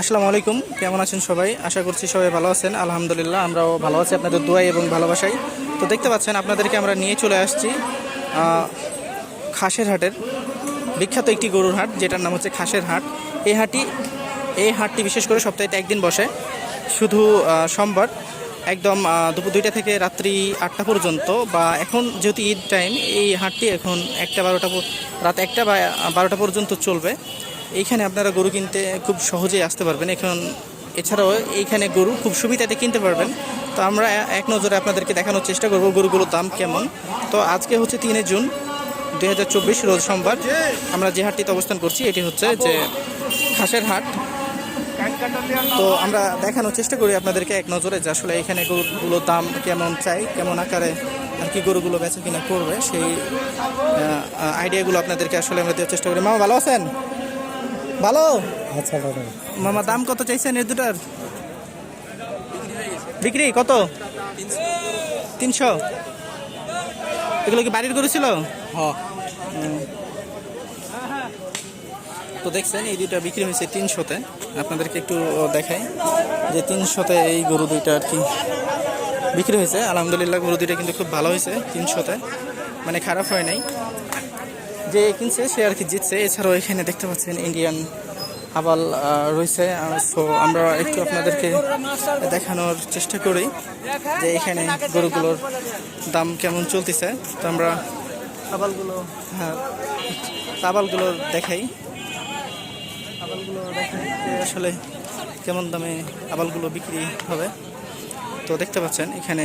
আসসালামু আলাইকুম, কেমন আছেন সবাই? আশা করছি সবাই ভালো আছেন। আলহামদুলিল্লাহ, আমরাও ভালো আছি আপনাদের দোয়াই এবং ভালোবাসাই তো দেখতে পাচ্ছেন, আপনাদেরকে আমরা নিয়ে চলে আসছি খাসের হাটের বিখ্যাত একটি গরুর হাট, যেটার নাম হচ্ছে খাসের হাট। এই হাটটি এই হাটটি বিশেষ করে সপ্তাহে একদিন বসে, শুধু সোমবার, একদম দুপুর দুইটা থেকে রাত্রি আটটা পর্যন্ত, বা এখন যেহেতু ঈদ টাইম এই হাটটি এখন একটা বারোটা রাত একটা বা, বারোটা পর্যন্ত চলবে। এইখানে আপনারা গরু কিনতে খুব সহজেই আসতে পারবেন। এখন এছাড়াও এইখানে গরু খুব সুবিধাতে কিনতে পারবেন। তো আমরা এক নজরে আপনাদেরকে দেখানোর চেষ্টা করব গরুগুলোর দাম কেমন। তো আজকে হচ্ছে তিনে জুন দুই হাজার চব্বিশ, রোজ সোমবার। আমরা যে হাটটিতে অবস্থান করছি, এটি হচ্ছে যে খাসের হাট। তো আমরা দেখানোর চেষ্টা করি আপনাদেরকে এক নজরে যে আসলে এখানে গরুগুলোর দাম কেমন চাই, কেমন আকারে আর কি গরুগুলো বেচা কিনা করবে, সেই আইডিয়াগুলো আপনাদেরকে আসলে আমরা দেওয়ার চেষ্টা করি। মামা, ভালো আছেন? ভালো? আচ্ছা দাদা মামা দাম কত চাইছেন এই দুটার? বিক্রি কত? তিনশো। এগুলো কি বাড়ির গরু ছিল? হ্যাঁ তো দেখছেন এই দুইটা বিক্রি হয়েছে তিনশোতে। আপনাদেরকে একটু দেখাই যে তিনশোতে এই গরু দুইটা আর কি বিক্রি হয়েছে। আলহামদুলিল্লাহ গরু দুইটা কিন্তু খুব ভালো হয়েছে তিনশোতে। মানে খারাপ হয় নাই। যে কিনছে, সে আর কি জিতছে। এছাড়াও এখানে দেখতে পাচ্ছেন ইন্ডিয়ান আবাল রয়েছে। সো আমরা একটু আপনাদেরকে দেখানোর চেষ্টা করি যে এখানে গরুগুলোর দাম কেমন চলতেছে। তো আমরা আবালগুলো হ্যাঁ আবালগুলো দেখাই। আবালগুলো দেখাই আসলে কেমন দামে আবালগুলো বিক্রি হবে। তো দেখতে পাচ্ছেন এখানে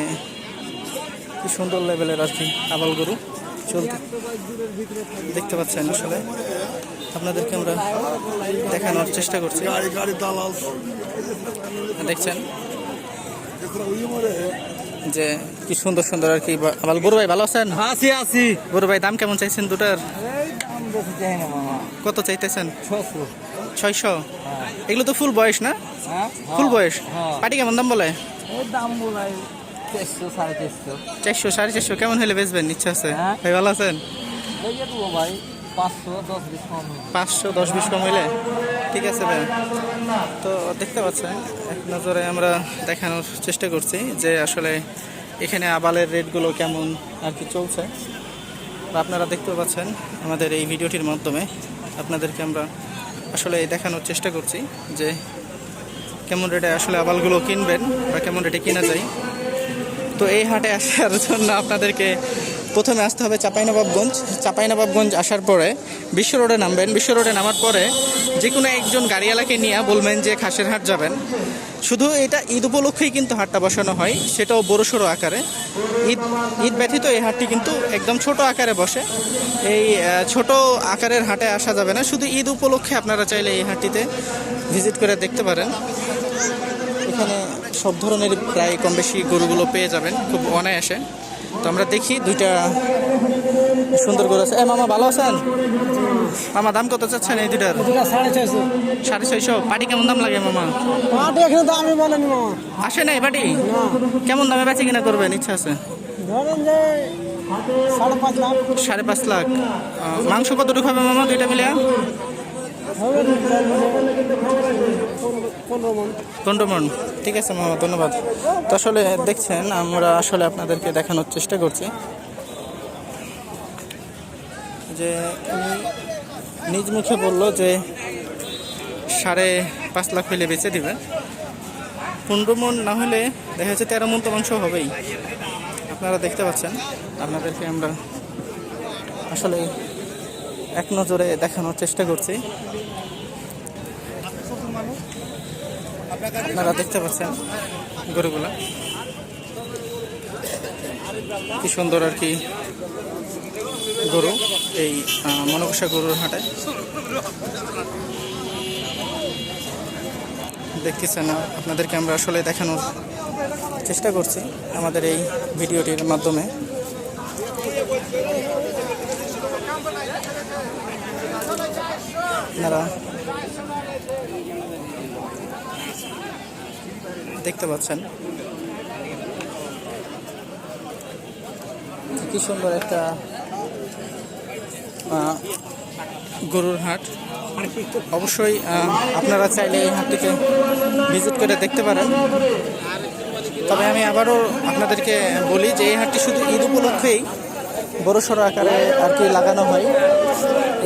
কি সুন্দর লেভেলের আর কি আবাল গরু। চলতে। দেখতে পাচ্ছেন আসলে। আপনাদেরকে আমরা দেখানোর চেষ্টা করছি। দেখছেন? যে কি সুন্দর সুন্দর আর কি বা- আবাল গরু ভাই ভালো আছেন? আছি আছি। গরু ভাই দাম কেমন চাইছেন দুটার? কত চাইতেছেন? ছয়শো। এগুলো তো ফুল বয়স না? হ্যাঁ ফুল বয়স। হ্যাঁ। পাটি কেমন দাম বলে? দাম বলাই চারশো সাড়ে চারশো। চারশো সাড়ে চারশো কেমন হলে বেচবেন? ইচ্ছা আছে? হ্যাঁ। ভাই ভালো আছেন? ভাই। পাঁচশো দশ বিশ কম হইলে। ঠিক আছে ভাই। তো দেখতে পাচ্ছেন এক নজরে আমরা দেখানোর চেষ্টা করছি যে আসলে এখানে আবালের রেটগুলো কেমন আর কি চলছে। আপনারা দেখতে পাচ্ছেন আমাদের এই ভিডিওটির মাধ্যমে আপনাদেরকে আমরা আসলে দেখানোর চেষ্টা করছি যে কেমন রেটে আসলে আবালগুলো কিনবেন বা কেমন রেটে কিনা যায়। তো এই হাটে আসার জন্য আপনাদেরকে প্রথমে আসতে হবে চাঁপাইনবাবগঞ্জ। চাপাইনবাবগঞ্জ আসার পরে বিশ্ব রোডে নামবেন। বিশ্ব রোডে নামার পরে যে কোনো একজন গাড়িওয়ালাকে নিয়ে বলবেন যে খাসের হাট যাবেন। শুধু এটা ঈদ উপলক্ষেই কিন্তু হাটটা বসানো হয়, সেটাও বড় সড়ো আকারে। ঈদ ঈদ ব্যথিত এই হাটটি কিন্তু একদম ছোট আকারে বসে। এই ছোট আকারের হাটে আসা যাবে না। শুধু ঈদ উপলক্ষে আপনারা চাইলে এই হাটটিতে ভিজিট করে দেখতে পারেন। এখানে সব ধরনের প্রায় কম বেশি গরুগুলো পেয়ে যাবেন খুব অনায়াসে। তো আমরা দেখি দুইটা সুন্দর গরু আছে। এ মামা ভালো আছেন? মামা দাম কত চাচ্ছেন এই দুইটার? সাড়ে ছয়শো। পাটি কেমন দাম লাগে মামা? পাট এখানে বলেনি মামা। আসে নাই পাটি? কেমন দামে বেচে কিনা করবেন? ইচ্ছা আছে? ধরেন যে সাড়ে পাঁচ লাখ। সাড়ে পাঁচ লাখ। মাংস কতটুকু হবে মামা দুইটা মিলে হবে পনেরো ঠিক আছে, মামা, ধন্যবাদ। তো আসলে দেখছেন, আমরা আসলে আপনাদেরকে দেখানোর চেষ্টা করছি। যে উনি নিজ মুখে বলল যে সাড়ে পাঁচ লাখ হইলে বেঁচে দিবে। পনেরো মন না হলে দেখা যাচ্ছে তেরো মন তো মাংস হবেই। আপনারা দেখতে পাচ্ছেন, আপনাদেরকে আমরা আসলে এক নজরে দেখানোর চেষ্টা করছি। আপনারা দেখতে পাচ্ছেন গরুগুলা। কি সুন্দর আর কি গরু এই আহ, মনকষা গরুর হাটে। দেখতেছেন আপনাদেরকে আমরা আসলে দেখানোর চেষ্টা করছি আমাদের এই ভিডিওটির মাধ্যমে। আপনারা? দেখতে পাচ্ছেন? কি সুন্দর একটা গরুর হাট। অবশ্যই আপনারা চাইলে এই হাটটিকে ভিজিট করে দেখতে পারেন। তবে আমি আবারও আপনাদেরকে বলি যে এই হাটটি শুধু ঈদ উপলক্ষেই বড়সড় আকারে আর কি লাগানো হয়।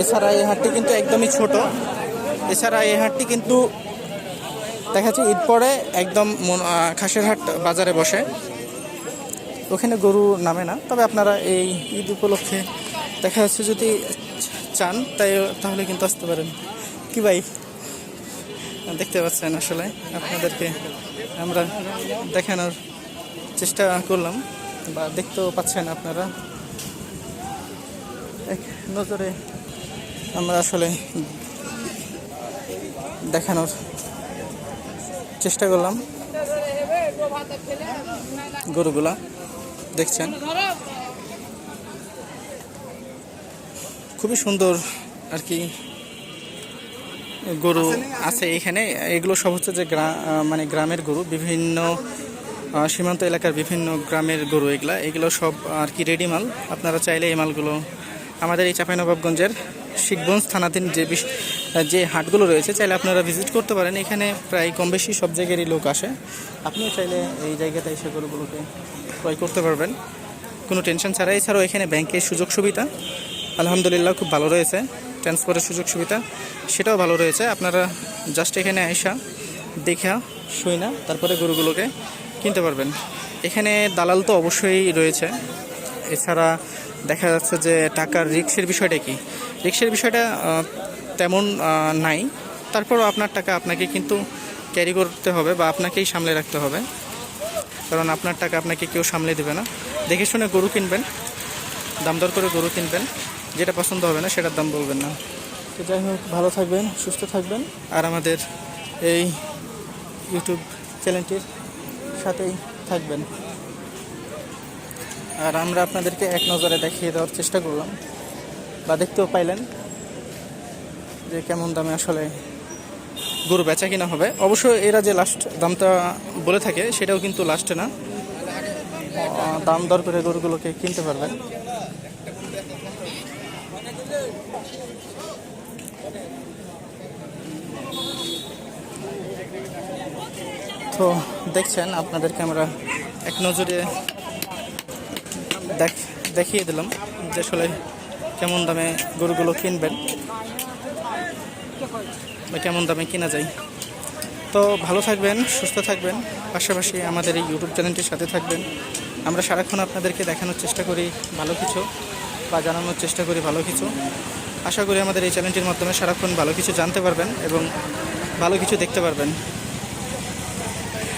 এছাড়া এই হাটটি কিন্তু একদমই ছোট। এছাড়া এই হাটটি কিন্তু দেখা যাচ্ছে ঈদ পরে একদম খাসের হাট বাজারে বসে। ওখানে গরু নামে না, তবে আপনারা এই ঈদ উপলক্ষে দেখা যাচ্ছে যদি চান, তাই তাহলে কিন্তু আসতে পারেন। কি ভাই? দেখতে পাচ্ছেন আসলে আপনাদেরকে আমরা দেখানোর চেষ্টা করলাম, বা দেখতেও পাচ্ছেন আপনারা। এক নজরে আমরা আসলে দেখানোর চেষ্টা করলাম। গরুগুলা দেখছেন। খুবই সুন্দর আর কি গরু আছে এখানে। এগুলো সব হচ্ছে যে মানে গ্রামের গরু। বিভিন্ন সীমান্ত এলাকার বিভিন্ন গ্রামের গরু এগুলা। এগুলো সব আর কি রেডি মাল। আপনারা চাইলে এই মালগুলো আমাদের এই চাঁপাইনবাবগঞ্জের শিখগঞ্জ থানাধীন যে যে হাটগুলো রয়েছে, চাইলে আপনারা ভিজিট করতে পারেন। এখানে প্রায় কম বেশি সব জায়গারই লোক আসে। আপনিও চাইলে এই জায়গাতে এসে গরুগুলোকে ক্রয় করতে পারবেন। কোনো টেনশন ছাড়াই। এছাড়াও এখানে ব্যাংকের সুযোগ সুবিধা। আলহামদুলিল্লাহ খুব ভালো রয়েছে। ট্রান্সপোর্টের সুযোগ সুবিধা, সেটাও ভালো রয়েছে। আপনারা জাস্ট এখানে আইসা, দেখা শুই না তারপরে গরুগুলোকে কিনতে পারবেন। এখানে দালাল তো অবশ্যই রয়েছে। এছাড়া দেখা যাচ্ছে যে টাকার রিক্সের বিষয়টা কি? রিক্সের বিষয়টা তেমন নাই। তারপরও আপনার টাকা আপনাকে কিন্তু ক্যারি করতে হবে বা আপনাকেই সামলে রাখতে হবে। কারণ আপনার টাকা আপনাকে কেউ সামলে দেবে না। দেখে শুনে গরু কিনবেন, দাম দর করে গরু কিনবেন, যেটা পছন্দ হবে না সেটার দাম বলবেন না। তো যাই হোক, ভালো থাকবেন, সুস্থ থাকবেন। আর আমাদের এই ইউটিউব চ্যানেলটির সাথেই থাকবেন। আর আমরা আপনাদেরকে এক নজরে দেখিয়ে দেওয়ার চেষ্টা করলাম। বা দেখতেও পাইলেন যে কেমন দামে আসলে গরু বেচা কিনা হবে। অবশ্য এরা যে লাস্ট দামটা বলে থাকে, সেটাও কিন্তু লাস্টে না। দাম দর করে গরুগুলোকে কিনতে পারবেন। তো দেখছেন, আপনাদেরকে আমরা এক নজরে দেখিয়ে দিলাম যে আসলে কেমন দামে গরুগুলো কিনবেন বা কেমন দামে কিনা যায়। তো ভালো থাকবেন, সুস্থ থাকবেন, পাশাপাশি আমাদের এই ইউটিউব চ্যানেলটির সাথে থাকবেন। আমরা সারাক্ষণ আপনাদেরকে দেখানোর চেষ্টা করি ভালো কিছু বা জানানোর চেষ্টা করি ভালো কিছু। আশা করি আমাদের এই চ্যানেলটির মাধ্যমে সারাক্ষণ ভালো কিছু জানতে পারবেন এবং ভালো কিছু দেখতে পারবেন।